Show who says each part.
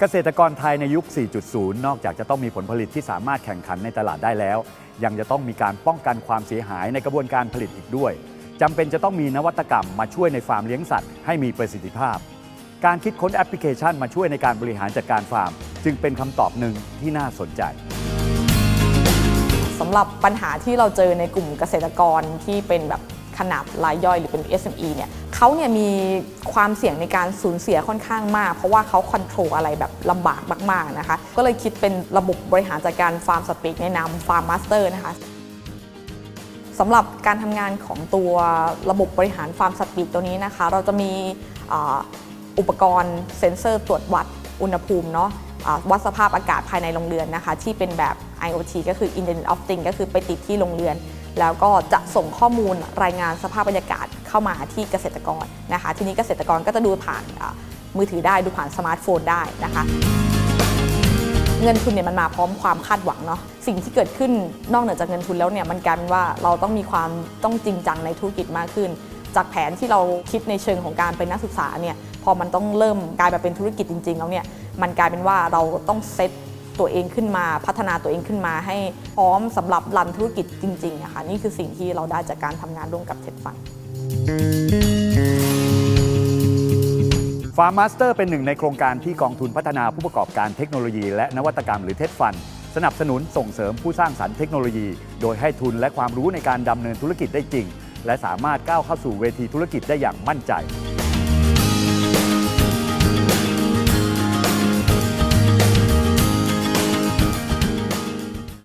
Speaker 1: เกษตรกรไทยในยุค 4.0 นอกจากจะต้องมีผลผลิตที่สามารถแข่งขันในตลาดได้แล้ว ยังจะต้องมีการป้องกันความเสียหายในกระบวนการผลิตอีกด้วยจำเป็นจะต้องมีนวัตกรรมมาช่วยในฟาร์มเลี้ยงสัตว์ให้มีประสิทธิภาพ การคิดค้นแอปพลิเคชันมาช่วยในการบริหารจัดการฟาร์ม จึงเป็นคำตอบหนึ่งที่น่าสนใจ
Speaker 2: สำหรับปัญหาที่เราเจอในกลุ่มเกษตรกรที่เป็นแบบ ขนาดรายย่อยหรือเป็น SME เนี่ยเขาเนี่ยมีความเสี่ยงในการสูญเสียค่อนข้างมาก เพราะว่าเขาคอนโทรลอะไรแบบลำบากมากๆนะคะก็เลยคิดเป็นระบบบริหารจัดการฟาร์มสปีกในนามฟาร์มมาสเตอร์นะคะสำหรับการทำงานของตัวระบบบริหารฟาร์มสปีกตัวนี้นะคะ เราจะมีอุปกรณ์เซ็นเซอร์ตรวจวัดอุณหภูมิเนาะอ่าวัดสภาพอากาศภายในโรงเรือนนะคะ ที่เป็นแบบ IoT ก็คือ Internet of Things ก็คือไปติดที่โรงเรือน แล้วก็จะส่งข้อมูลรายงานสภาพบรรยากาศเข้ามาที่เกษตรกรนะคะ ทีนี้เกษตรกรก็จะดูผ่านมือถือได้ดูผ่านสมาร์ทโฟนได้นะคะ เงินทุนเนี่ยมันมาพร้อมความคาดหวังเนาะสิ่งที่เกิดขึ้นนอกเหนือจากเงินทุนแล้วเนี่ยมันกลายเป็นว่าเราต้องมีความต้องจริงจังในธุรกิจมากขึ้น จากแผนที่เราคิดในเชิงของการเป็นนักศึกษาเนี่ยพอมันต้องเริ่มกลายมาเป็นธุรกิจจริงๆแล้วเนี่ยมันกลายเป็นว่าเราต้องเซต ตัวเองขึ้นมา พัฒนาตัวเองขึ้นมา ให้พร้อมสำหรับรันธุรกิจจริงๆนะคะนี่คือสิ่งที่เราได้จากการทำงานร่วมกับเท็ดฟัน
Speaker 1: ฟาร์มมาสเตอร์เป็นหนึ่งในโครงการที่กองทุนพัฒนาผู้ประกอบการเทคโนโลยีและนวัตกรรมหรือเท d ฟันสนับสนุนส่งเสริมผู้สร้างสรรค์เทคโนโลยี โดยให้ทุนและความรู้ในการดำเนินธุรกิจได้จริง และสามารถก้าวเข้าสู่เวทีธุรกิจได้อย่างมั่นใจ